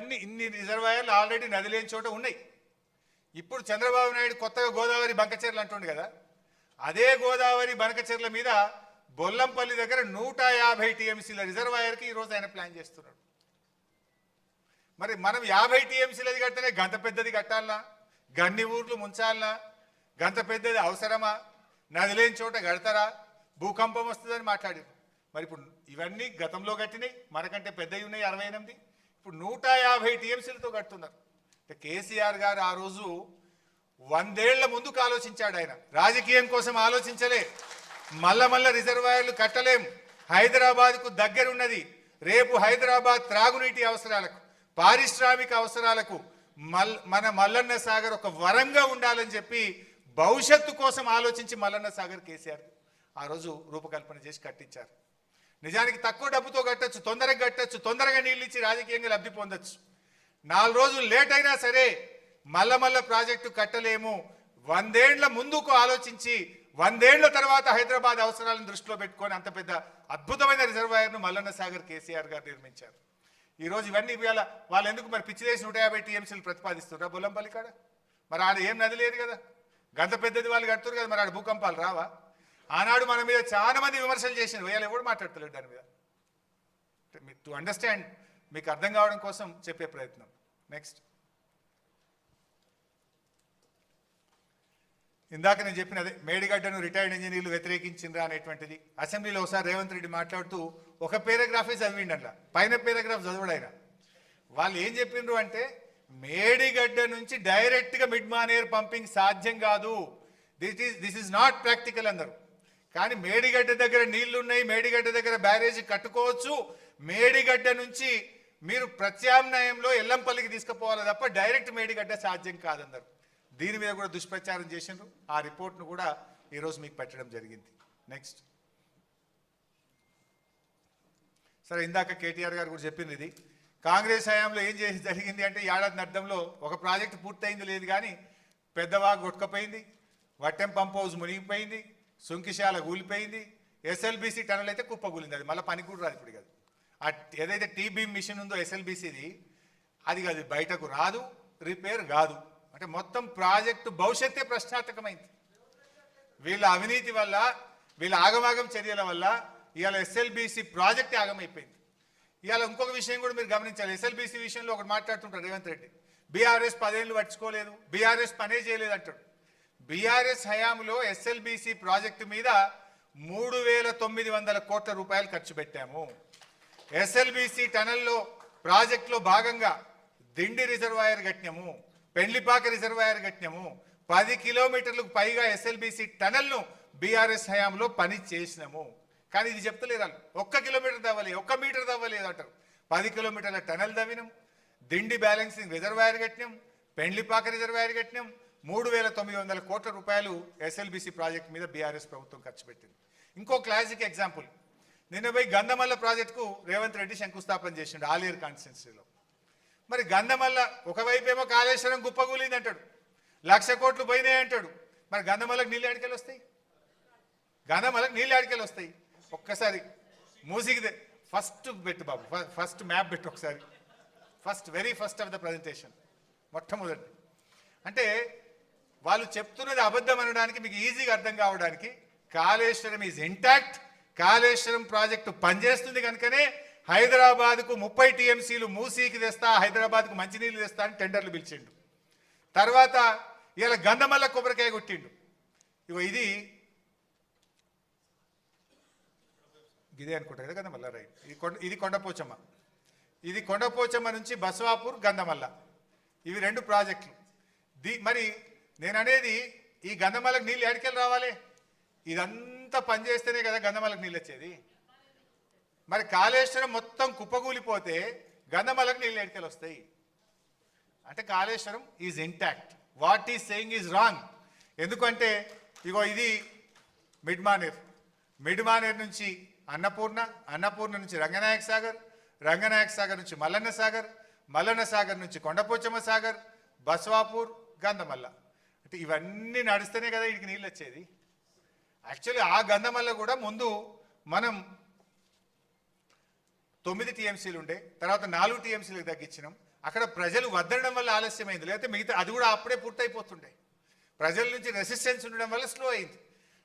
ఇవన్నీ ఇన్ని రిజర్వాయర్లు ఆల్రెడీ నది లేని చోట ఉన్నాయి. ఇప్పుడు చంద్రబాబు నాయుడు కొత్తగా గోదావరి బంకచెర్లు అంటుండు కదా అదే గోదావరి బంకచెర్ల మీద బొల్లంపల్లి దగ్గర నూట యాభై టీఎంసీల రిజర్వాయర్కి ఈరోజు ఆయన ప్లాన్ చేస్తున్నాడు. మరి మనం యాభై టీఎంసీలది కడితేనే గంత పెద్దది కట్టాలనా? గన్ని ఊర్లు ముంచాలనా? గంత పెద్దది అవసరమా? నది లేని చోట కడతారా? భూకంపం వస్తుందని మాట్లాడారు. మరి ఇప్పుడు ఇవన్నీ గతంలో కట్టినాయి మనకంటే పెద్దవి ఉన్నాయి అరవై ఎనిమిది. ఇప్పుడు నూట యాభై టీఎంసీలతో కడుతున్నారు. కేసీఆర్ గారు ఆ రోజు వందేళ్ళ ముందుకు ఆలోచించాడు ఆయన. రాజకీయం కోసం ఆలోచించలే. మల్ల మల్ల రిజర్వాయర్లు కట్టలేం. హైదరాబాద్కు దగ్గరున్నది. రేపు హైదరాబాద్ త్రాగునీటి అవసరాలకు పారిశ్రామిక అవసరాలకు మల్ మన మల్లన్న సాగర్ ఒక వరంగా ఉండాలని చెప్పి భవిష్యత్తు కోసం ఆలోచించి మల్లన్న సాగర్ కేసీఆర్ ఆ రోజు రూపకల్పన చేసి కట్టించారు. నిజానికి తక్కువ డబ్బుతో కట్టొచ్చు తొందరగా కట్టొచ్చు తొందరగా నీళ్ళు ఇచ్చి రాజకీయంగా లబ్ధి పొందొచ్చు. నాలుగు రోజులు లేట్ అయినా సరే మల్ల మల్ల ప్రాజెక్టు కట్టలేము. వందేండ్ల ముందుకు ఆలోచించి వందేండ్ల తర్వాత హైదరాబాద్ అవసరాలను దృష్టిలో పెట్టుకొని అంత పెద్ద అద్భుతమైన రిజర్వాయర్ను మల్లన్న సాగర్ కేసీఆర్ గారు నిర్మించారు. ఈరోజు ఇవన్నీ ఇవాళ వాళ్ళు ఎందుకు మరి పిచ్చి చేసి నూట యాభై టీఎంసీలు ప్రతిపాదిస్తున్నారా బొల్లంపల్లి కాడ? మరి ఆడ ఏం నది లేదు కదా. గంత పెద్దది వాళ్ళు కడుతున్నారు కదా మరి ఆడ భూకంపాలు రావా? ఆనాడు మన మీద చాలా మంది విమర్శలు చేసిన వేయాలి ఎవడు మాట్లాడతలేడు దాని మీద? టు అండర్స్టాండ్ మీకు అర్థం కావడం కోసం చెప్పే ప్రయత్నం. నెక్స్ట్ ఇందాక నేను చెప్పిన అదే మేడిగడ్డను రిటైర్డ్ ఇంజనీర్లు వ్యతిరేకించిండ్రా అనేటువంటిది. అసెంబ్లీలో ఒకసారి రేవంత్ రెడ్డి మాట్లాడుతూ ఒక పేరాగ్రాఫే చదివిండి అట్లా పైన పేరాగ్రాఫ్ చదవడు ఆయన. వాళ్ళు ఏం చెప్పిండ్రు అంటే మేడిగడ్డ నుంచి డైరెక్ట్గా మిడ్ మానేర్ పంపింగ్ సాధ్యం కాదు. This is this is not practical అందరు. కానీ మేడిగడ్డ దగ్గర నీళ్ళున్నాయి మేడిగడ్డ దగ్గర బ్యారేజీ కట్టుకోవచ్చు. మేడిగడ్డ నుంచి మీరు ప్రత్యామ్నాయంలో ఎల్లంపల్లికి తీసుకుపోవాలి తప్ప డైరెక్ట్ మేడిగడ్డ సాధ్యం కాదన్నారు. దీని మీద కూడా దుష్ప్రచారం చేసిండ్రు. ఆ రిపోర్ట్ను కూడా ఈరోజు మీకు పెట్టడం జరిగింది. నెక్స్ట్ సరే ఇందాక కేటీఆర్ గారు కూడా చెప్పింది ఇది. కాంగ్రెస్ హయాంలో ఏం చేసి జరిగింది అంటే ఏడాది అర్థంలో ఒక ప్రాజెక్ట్ పూర్తయింది లేదు కానీ పెద్దవా కొట్టుకపోయింది వట్టెం పంప్ హౌస్ మునిగిపోయింది సుంకిశాల కూలిపోయింది. ఎస్ఎల్బిసి టనల్ అయితే కుప్పగూలింది అది. మళ్ళీ పని కూడా రాదు ఇప్పుడు కాదు ఆ ఏదైతే టీ మిషన్ ఉందో ఎస్ఎల్బిసిది అది కాదు బయటకు రాదు రిపేర్ కాదు. అంటే మొత్తం ప్రాజెక్టు భవిష్యత్తే ప్రశ్నార్థకమైంది. వీళ్ళ అవినీతి వల్ల వీళ్ళ ఆగమాగం చర్యల వల్ల ఇవాళ ఎస్ఎల్బిసి ప్రాజెక్ట్ ఆగమైపోయింది. ఇవాళ ఇంకొక విషయం కూడా మీరు గమనించాలి. ఎస్ఎల్బిసి విషయంలో ఒకటి మాట్లాడుతుంటారు రేవంత్ రెడ్డి. బీఆర్ఎస్ పదేళ్ళు పట్టించుకోలేదు. బీఆర్ఎస్ పనే చేయలేదు అంటాడు బీఆర్ఎస్ హయాంలో ఎస్ఎల్బిసి ప్రాజెక్టు మీద మూడు వేల తొమ్మిది వందల కోట్ల రూపాయలు ఖర్చు పెట్టాము. ఎస్ఎల్బిసి టనల్లో ప్రాజెక్టులో భాగంగా దిండి రిజర్వాయర్ కట్టినాము పెండ్లిపాక రిజర్వాయర్ కట్టినాము. పది కిలోమీటర్లకు పైగా ఎస్ఎల్బిసి టనల్ను బీఆర్ఎస్ హయాంలో పని చేసినాము. కానీ ఇది చెప్తలేరు వాళ్ళు. ఒక్క కిలోమీటర్ తవ్వలేదు ఒక్క మీటర్ తవ్వలేదు అంటారు. పది కిలోమీటర్ల టనల్ తవ్వినాం. దిండి బ్యాలెన్సింగ్ రిజర్వాయర్ కట్టినాం పెండ్లిపాక రిజర్వాయర్ కట్టినాం. మూడు వేల తొమ్మిది వందల కోట్ల రూపాయలు ఎస్ఎల్బిసి ప్రాజెక్ట్ మీద బీఆర్ఎస్ ప్రభుత్వం ఖర్చు పెట్టింది. ఇంకో క్లాసిక్ ఎగ్జాంపుల్ నిన్న పోయి గంధమల్ల ప్రాజెక్టుకు రేవంత్ రెడ్డి శంకుస్థాపన చేసిండు ఆలియర్ కాన్స్టిట్యున్సీలో మరి గంధమల్ల ఒకవైపు ఏమో కాళేశ్వరం గుప్పగూలింది అంటాడు. లక్ష కోట్లు పోయినాయి అంటాడు. మరి గంధమల్లకు నీళ్ళు ఆడికెళ్ళి వస్తాయి? గంధమల్లకు నీళ్ళు ఆడికెళ్ళి వస్తాయి? ఒక్కసారి మూసిగిదే ఫస్ట్ పెట్టు బాబు ఫస్ట్ మ్యాప్ పెట్టు ఒకసారి. First very first of the presentation మొట్టమొదటి అంటే వాళ్ళు చెప్తున్నది అబద్ధం అనడానికి మీకు ఈజీగా అర్థం కావడానికి Kaleshwaram is intact Kaleshwaram project పనిచేస్తుంది కనుకనే హైదరాబాద్కు ముప్పై టీఎంసీలు మూసీకి తెస్తా హైదరాబాద్కు మంచినీళ్ళు తెస్తా అని టెండర్లు పిలిచిండు. తర్వాత ఇలా గంధమల్ల కొబ్బరికాయ కొట్టిండు. ఇగో ఇది ఇదే అనుకుంటా కదా గంధమల్ల రైట్. ఇది కొండ ఇది కొండపోచమ్మ. ఇది కొండపోచమ్మ నుంచి బసవాపూర్ గంధమల్ల. ఇవి రెండు ప్రాజెక్టులు. ది మరి నేను అనేది ఈ గంధమల్లకు నీళ్ళు ఎడికెళ్ళి రావాలి? ఇదంతా పనిచేస్తేనే కదా గంధమల్లకు నీళ్ళు వచ్చేది. మరి కాళేశ్వరం మొత్తం కుప్పగూలిపోతే గంధమల్లకు నీళ్ళు ఎడికెళ్ళి వస్తాయి? అంటే Kaleshwaram is intact what is saying is wrong ఎందుకంటే ఇగో ఇది మిడ్మానేర్. మిడ్మానేర్ మిడ్ మానేర్ నుంచి అన్నపూర్ణ అన్నపూర్ణ నుంచి రంగనాయక సాగర్ రంగనాయక సాగర్ నుంచి మల్లన్న సాగర్ మల్లన్న సాగర్ నుంచి కొండపోచమ్మ సాగర్ బస్వాపూర్ గంధమల్ల. అంటే ఇవన్నీ నడిస్తేనే కదా వీటికి నీళ్ళు వచ్చేది. యాక్చువల్లీ ఆ గంధమల్ల కూడా ముందు మనం తొమ్మిది టీఎంసీలు ఉండే తర్వాత నాలుగు టీఎంసీలకు తగ్గించినాం. అక్కడ ప్రజలు వద్దడం వల్ల ఆలస్యమైంది లేకపోతే మిగతా అది కూడా అప్పుడే పూర్తయిపోతుండే. ప్రజల నుంచి రెసిస్టెన్స్ ఉండడం వల్ల స్లో అయింది.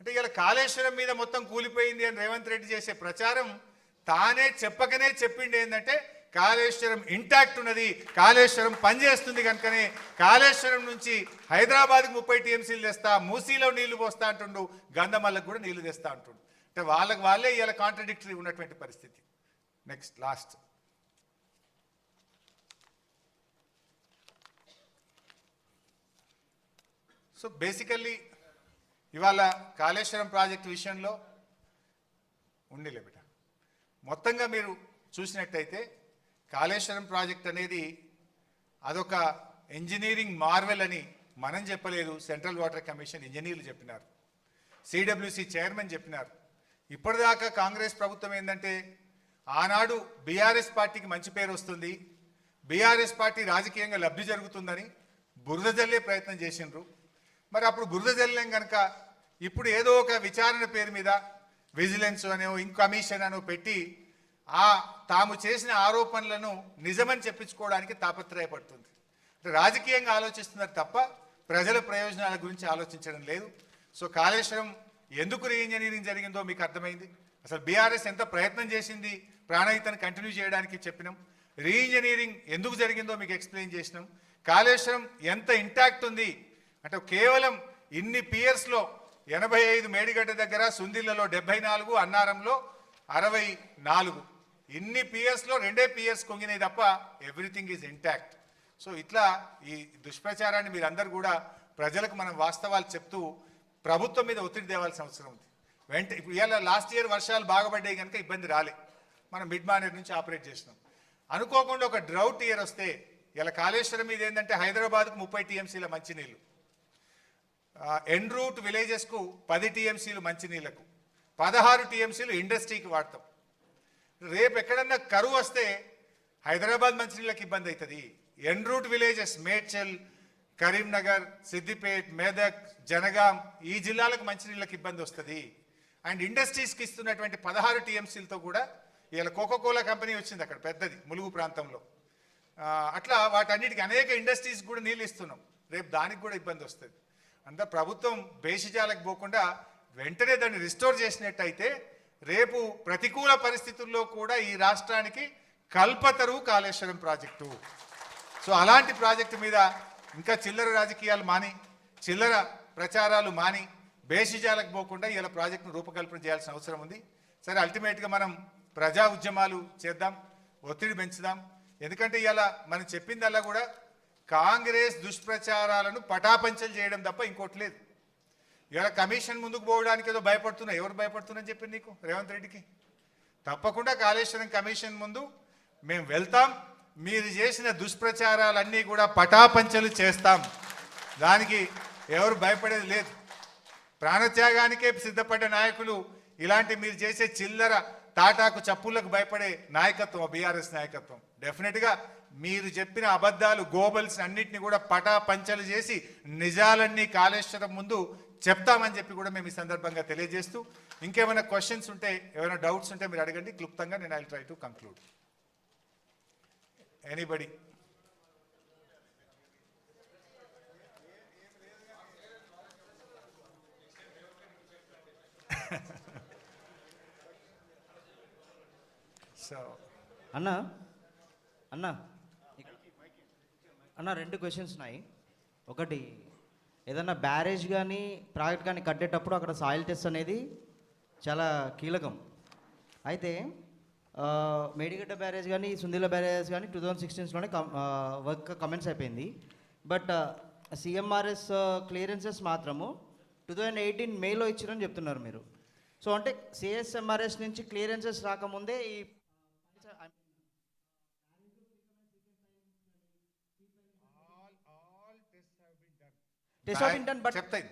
అంటే ఇలా కాళేశ్వరం మీద మొత్తం కూలిపోయింది అని రేవంత్ రెడ్డి చేసే ప్రచారం తానే చెప్పకనే చెప్పిండి ఏంటంటే కాళేశ్వరం ఇంటాక్ట్ ఉన్నది కాళేశ్వరం పనిచేస్తుంది కనుకనే కాళేశ్వరం నుంచి హైదరాబాద్కి ముప్పై టీఎంసీలు తెస్తా మూసీలో నీళ్ళు పోస్తా అంటుండు గంధమల్లకు కూడా నీళ్ళు తెస్తా అంటుండు. అంటే వాళ్ళకి వాళ్ళే ఇలా కాంట్రడిక్టరీ ఉన్నటువంటి పరిస్థితి. నెక్స్ట్ లాస్ట్ సో బేసికల్లీ ఇవాళ కాళేశ్వరం ప్రాజెక్టు విషయంలో ఉండిలే బిడ్డ మొత్తంగా మీరు చూసినట్టయితే కాళేశ్వరం ప్రాజెక్ట్ అనేది అదొక ఇంజనీరింగ్ మార్వెల్ అని మనం చెప్పలేదు సెంట్రల్ వాటర్ కమిషన్ ఇంజనీర్లు చెప్పినారు. సిడబ్ల్యూసి చైర్మన్ చెప్పినారు. ఇప్పటిదాకా కాంగ్రెస్ ప్రభుత్వం ఏంటంటే ఆనాడు బీఆర్ఎస్ పార్టీకి మంచి పేరు వస్తుంది బీఆర్ఎస్ పార్టీ రాజకీయంగా లబ్ధి జరుగుతుందని బురద జల్లే ప్రయత్నం చేసిండ్రు. మరి అప్పుడు బురద జల్లేం కనుక ఇప్పుడు ఏదో ఒక విచారణ పేరు మీద విజిలెన్స్ అనో ఇంక్ కమిషన్ అనో పెట్టి ఆ తాము చేసిన ఆరోపణలను నిజమని చెప్పించుకోవడానికి తాపత్రయపడుతుంది. అంటే రాజకీయంగా ఆలోచిస్తున్నారు తప్ప ప్రజల ప్రయోజనాల గురించి ఆలోచించడం లేదు. సో కాళేశ్వరం ఎందుకు రీఇంజనీరింగ్ జరిగిందో మీకు అర్థమైంది? అసలు బీఆర్ఎస్ ఎంత ప్రయత్నం చేసింది? ప్రాణహితను కంటిన్యూ చేయడానికి చెప్పినాం. రీఇంజనీరింగ్ ఎందుకు జరిగిందో మీకు ఎక్స్ప్లెయిన్ చేసినాం. కాళేశ్వరం ఎంత ఇంటాక్ట్ ఉంది? అంటే కేవలం ఇన్ని పియర్స్లో ఎనభై ఐదు మేడిగడ్డ దగ్గర సుందిళ్ళలో డెబ్బై నాలుగు అన్నారంలో అరవై నాలుగు. ఇన్ని పిఎస్లో రెండే పిఎస్ కొంగినాయి తప్ప ఎవ్రీథింగ్ ఈజ్ ఇంటాక్ట్ సో ఇట్లా ఈ దుష్ప్రచారాన్ని మీరందరూ కూడా ప్రజలకు మనం వాస్తవాలు చెప్తూ ప్రభుత్వం మీద ఒత్తిడి తేవాల్సిన అవసరం ఉంది. వెంట ఇప్పుడు ఇవాళ లాస్ట్ ఇయర్ వర్షాలు బాగుపడ్డాయి కనుక ఇబ్బంది రాలే. మనం మిడ్ మానేర్ నుంచి ఆపరేట్ చేసినాం. అనుకోకుండా ఒక డ్రౌట్ ఇయర్ వస్తే ఇలా కాళేశ్వరం మీద ఏంటంటే హైదరాబాద్కు ముప్పై టీఎంసీల మంచినీళ్ళు. ఎన్ రూట్ విలేజెస్కు పది టీఎంసీలు మంచినీళ్ళకు. పదహారు టీఎంసీలు ఇండస్ట్రీకి వాడతాం. రేపు ఎక్కడన్నా కరువు వస్తే హైదరాబాద్ మంచినీళ్ళకి ఇబ్బంది అవుతుంది. En route villages Medchal Karimnagar Siddipet Medak Jangaon ఈ జిల్లాలకు మంచినీళ్ళకి ఇబ్బంది వస్తుంది. అండ్ ఇండస్ట్రీస్కి ఇస్తున్నటువంటి పదహారు టీఎంసీలతో కూడా ఇలా కోకో కోలా కంపెనీ వచ్చింది అక్కడ పెద్దది ములుగు ప్రాంతంలో. అట్లా వాటన్నిటికి అనేక ఇండస్ట్రీస్ కూడా నీళ్ళు ఇస్తున్నాం. రేపు దానికి కూడా ఇబ్బంది వస్తుంది. అంతా ప్రభుత్వం బేషిజాలకు పోకుండా వెంటనే దాన్ని రిస్టోర్ చేసినట్టయితే రేపు ప్రతికూల పరిస్థితుల్లో కూడా ఈ రాష్ట్రానికి కల్పతరు కాళేశ్వరం ప్రాజెక్టు. సో అలాంటి ప్రాజెక్టు మీద ఇంకా చిల్లర రాజకీయాలు మాని చిల్లర ప్రచారాలు మాని బేషిజాలకు పోకుండా ఇలా ప్రాజెక్టును రూపకల్పన చేయాల్సిన అవసరం ఉంది. సరే అల్టిమేట్గా మనం ప్రజా ఉద్యమాలు చేద్దాం ఒత్తిడి పెంచుదాం. ఎందుకంటే ఇలా మనం చెప్పిందల్లా కూడా కాంగ్రెస్ దుష్ప్రచారాలను పటాపంచలు చేయడం తప్ప ఇంకోటి లేదు. ఇవాళ కమిషన్ ముందుకు పోవడానికి ఏదో భయపడుతున్నా. ఎవరు భయపడుతున్నారని చెప్పింది నీకు రేవంత్ రెడ్డికి? తప్పకుండా కాళేశ్వరం కమిషన్ ముందు మేము వెళ్తాం. మీరు చేసిన దుష్ప్రచారాలన్నీ కూడా పటాపంచలు చేస్తాం. దానికి ఎవరు భయపడేది లేదు. ప్రాణత్యాగానికే సిద్ధపడ్డ నాయకులు ఇలాంటి మీరు చేసే చిల్లర తాటాకు చప్పులకు భయపడే నాయకత్వం బీఆర్ఎస్ నాయకత్వం. డెఫినెట్గా మీరు చెప్పిన అబద్ధాలు గోబల్స్ అన్నిటిని కూడా పటా పంచలు చేసి నిజాలన్నీ కాళేశ్వరం ముందు చెప్తామని చెప్పి కూడా మేము ఈ సందర్భంగా తెలియజేస్తూ ఇంకేమైనా క్వశ్చన్స్ ఉంటే ఏమైనా డౌట్స్ ఉంటే మీరు అడగండి. క్లుప్తంగా నేను I try to conclude anybody so అన్నా అన్నా. అన్న రెండు క్వశ్చన్స్ ఉన్నాయి. ఒకటి ఏదన్నా బ్యారేజ్ కానీ ప్రాజెక్ట్ కానీ కట్టేటప్పుడు అక్కడ సాయిల్ టెస్ట్ అనేది చాలా కీలకం. అయితే మేడిగడ్డ బ్యారేజ్ కానీ సుందిల బ్యారేజ్ కానీ టూ థౌజండ్ సిక్స్టీన్స్లోనే వర్క్ కమెంట్స్ అయిపోయింది. బట్ సిఎంఆర్ఎస్ క్లియరెన్సెస్ మాత్రము టూ థౌజండ్ ఎయిటీన్ మేలో ఇచ్చారని చెప్తున్నారు మీరు. సో అంటే సిఎస్ఎంఆర్ఎస్ నుంచి క్లియరెన్సెస్ రాకముందే ఈ బట్ చెప్తాయి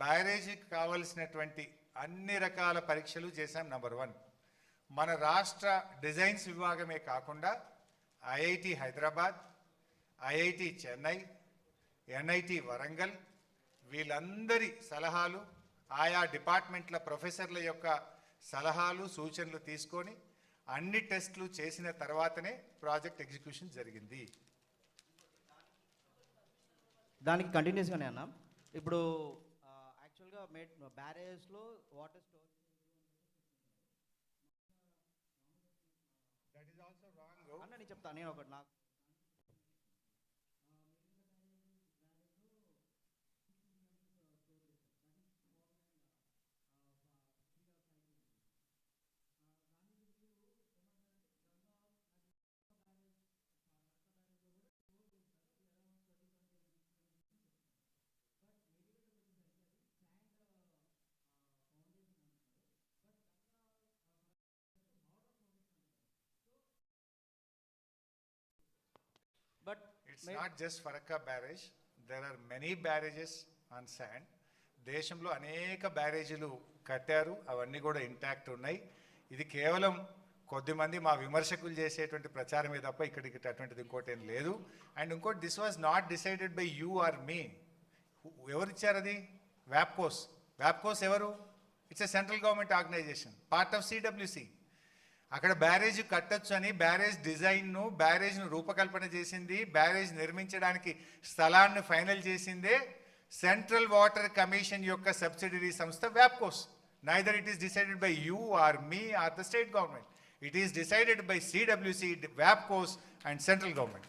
బ్యారేజీకి కావలసినటువంటి అన్ని రకాల పరీక్షలు చేశాం నంబర్ వన్ మన రాష్ట్ర డిజైన్స్ విభాగమే కాకుండా IIT Hyderabad IIT Chennai NIT Warangal వీళ్ళందరి సలహాలు ఆయా డిపార్ట్మెంట్ల ప్రొఫెసర్ల యొక్క సలహాలు సూచనలు తీసుకొని అన్ని టెస్టులు చేసిన తర్వాతనే ప్రాజెక్ట్ ఎగ్జిక్యూషన్ జరిగింది. దానికి కంటిన్యూస్గానే అన్న. ఇప్పుడు యాక్చువల్గా మే బ్యారేజ్లో వాటర్ స్టోర్ అన్న నేను చెప్తాను నేను ఒకటి నాకు but it's not just Farakka barrage there are many barrages on sand దేశంలో అనేక బ్యారేజీలు కట్టారు. అవన్నీ కూడా ఇంటాక్ట్ ఉన్నాయి. ఇది కేవలం కొద్దిమంది మా విమర్శకులు చేసేటువంటి ప్రచారమే తప్ప ఇక్కడికి అటువంటిది ఇంకోటి ఏం లేదు. అండ్ ఇంకోటి this was not decided by you are మీ ఎవరు ఇచ్చారు అది? వ్యాప్కోస్ వ్యాప్కోస్ ఎవరు? It's a central government organisation part of CWC అక్కడ బ్యారేజ్ కట్టొచ్చు అని బ్యారేజ్ డిజైన్ను బ్యారేజ్ను రూపకల్పన చేసింది బ్యారేజ్ నిర్మించడానికి స్థలాన్ని ఫైనల్ చేసిందే సెంట్రల్ వాటర్ కమిషన్ యొక్క సబ్సిడరీ సంస్థ వ్యాప్కోస్. Neither it is decided by you are me are the state government it is decided by CWC వ్యాప్కోస్ and central government